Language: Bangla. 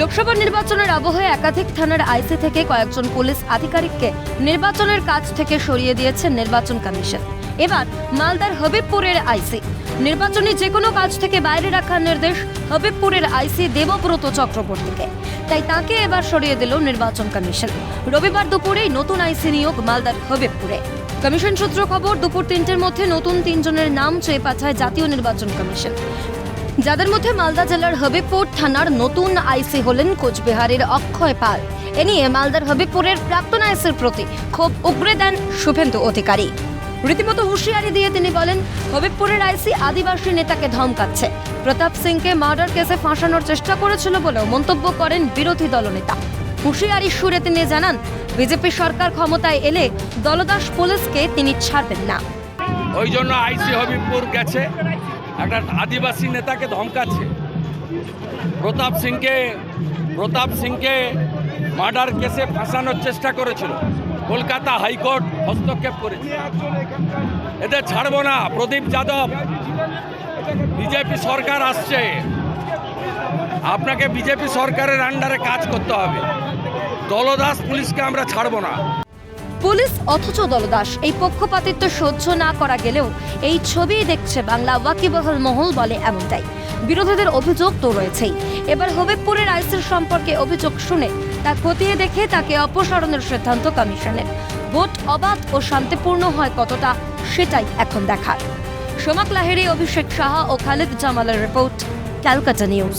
লোকসভা নির্বাচনের আবহে একাধিক থানার আইসি থেকে কয়েকজন পুলিশ আধিকারিককে নির্বাচনের কাজ থেকে সরিয়ে দিয়েছে নির্বাচন কমিশন। এবার মালদার হবিবপুরের আইসি। নির্বাচনী যে কোনো কাজ থেকে বাইরে রাখার নির্দেশ হবিবপুরের আইসি দেবব্রত চক্রবর্তীকে। তাই তাকে এবার সরিয়ে দিল নির্বাচন কমিশন। রবিবার দুপুরেই নতুন আইসি নিয়োগ মালদার হবিবপুরে। কমিশন সূত্র খবর, দুপুর তিনটের মধ্যে নতুন তিনজনের নাম চেয়ে পাঠায় জাতীয় নির্বাচন কমিশন। যাদের মধ্যে মালদা জেলার হবিপুর থানার নতুন আইসি হলেন কোচবিহারের অক্ষয় পাল। এ নিয়ে মালদার হবিপুরের প্রাক্তন আইসির প্রতি ক্ষোভ উগরে দেন শুভেন্দু অধিকারী। রীতিমতো হুঁশিয়ারি দিয়ে তিনি বলেন, হবিবপুরের আইসি আদিবাসী নেতাকে ধমকাচ্ছে। প্রতাপ সিংকে মার্ডার কেসে ফাঁসানোর চেষ্টা করেছিল বলেও মন্তব্য করেন বিরোধী দলনেতা। হুঁশিয়ারি সুরে তিনি জানান, বিজেপি সরকার ক্ষমতায় এলে দলদাস পুলিশকে তিনি ছাড়বেন না। ওই জন্য আইসি হবিবপুর গেছে। একটা আদিবাসী নেতাকে ধমকাচ্ছে। প্রতাপ সিংকে প্রতাপ সিংকে মার্ডার কেসে ফাঁসানোর চেষ্টা করেছিল। কলকাতা হাইকোর্ট হস্তক্ষেপ করেছে। এদের ছাড়বো না, প্রদীপ যাদব। বিজেপি সরকার আসছে। আপনাকে বিজেপি সরকারের আন্ডারে কাজ করতে হবে। দলদাস পুলিশকে আমরা ছাড়বো না। পুলিশ অথচ দলদাস। এই পক্ষপাতিত্ব সহ্য না করা গেলেও এই ছবি দেখছে বাংলা ওয়াকিবহল মহল বলে এমনটাই। বিরোধীদের অভিযোগ তো রয়েছেই। এবার হবিবপুরের আইসির সম্পর্কে অভিযোগ শুনে তা খতিয়ে দেখে তাকে অপসারণের সিদ্ধান্ত কমিশনের। ভোট অবাধ ও শান্তিপূর্ণ হয় কতটা সেটাই এখন দেখার। সোমাক লাহেরি অভিষেক সাহা ও খালিদ জামালের রিপোর্ট, ক্যালকাটা নিউজ।